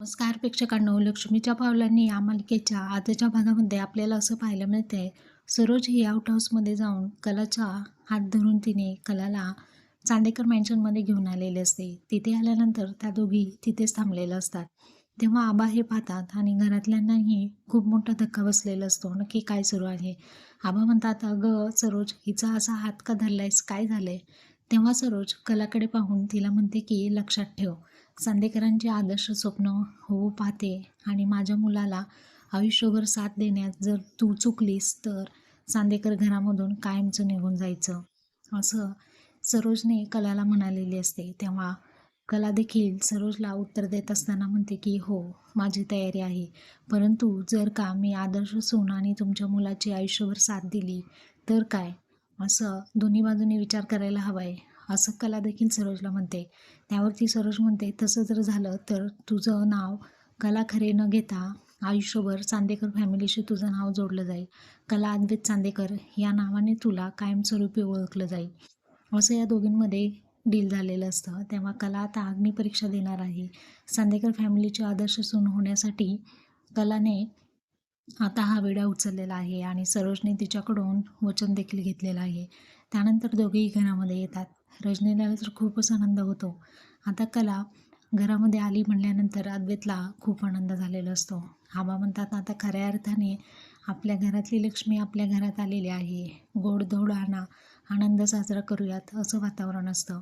नमस्कार प्रेक्षकांनो लक्ष्मीच्या पावलांनी या मालिकेच्या आजच्या भागामध्ये आपल्याला असं पाहायला मिळतंय सरोज ही आउट हाऊसमध्ये जाऊन कलाचा हात धरून तिने कलाला चांदेकर मॅन्शनमध्ये घेऊन आलेले असते. तिथे आल्यानंतर त्या दोघी तिथेच थांबलेल्या असतात. तेव्हा आबा हे पाहतात आणि घरातल्यांनाही खूप मोठा धक्का बसलेला असतो. नक्की काय सुरू आहे? आबा म्हणतात अगं सरोज हिचा असा हात का धरलायस? काय झालंय? तेव्हा सरोज कलाकडे पाहून तिला म्हणते की लक्षात ठेव चांदेकरांचे आदर्श स्वप्न होऊ पाहते आणि माझ्या मुलाला आयुष्यभर साथ देण्यात जर तू चुकलीस तर चांदेकर घरामधून कायमचं निघून जायचं. असं सरोजने कलाला म्हणालेली असते. तेव्हा कला देखील सरोजला उत्तर देत असताना म्हणते की हो माझी तयारी आहे. परंतु जर का मी आदर्श सून आणि तुमच्या मुलाची आयुष्यभर साथ दिली तर काय? असं दोन्ही बाजूने विचार करायला हवा आहे असं कला देखील सरोजला म्हणते. त्यावरती सरोज म्हणते तसं जर झालं तर तुझं नाव कला खरे न घेता आयुष्यभर चांदेकर फॅमिलीशी तुझं नाव जोडलं जाईल. कला अद्वैत चांदेकर या नावाने तुला कायमस्वरूपी ओळखलं जाईल. असं या दोघींमध्ये डील झालेलं असतं. तेव्हा कला आता अग्निपरीक्षा देणार आहे. चांदेकर फॅमिलीची आदर्श सून होण्यासाठी कलाने आता हा वेडा उचललेला आहे आणि सरोजने तिच्याकडून वचन देखील घेतलेलं आहे. त्यानंतर दोघेही घरामध्ये येतात. रजनीला तर खूपच आनंद होतो. आता कला घरामध्ये आली म्हणल्यानंतर अद्वैतला खूप आनंद झालेला असतो. आबा म्हणतात आता खऱ्या अर्थाने आपल्या घरातली लक्ष्मी आपल्या घरात आलेली आहे. गोडधोड आणा आनंद साजरा करूयात असं वातावरण असतं.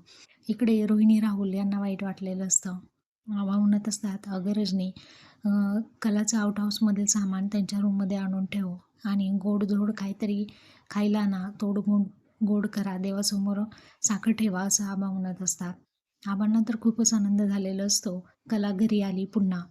इकडे रोहिणी राहुल यांना वाईट वाटलेलं असतं. आबा म्हणत असतात अगं रजनी कलाचं आउट हाऊसमधील सामान त्यांच्या रूममध्ये आणून ठेव आणि गोडधोड काहीतरी खायला ना तोड गोड करा देवासमोर साखर ठेवा असं आबा म्हणत असतात. आबांना तर खूपच आनंद झालेला असतो. कला घरी आली पुन्हा.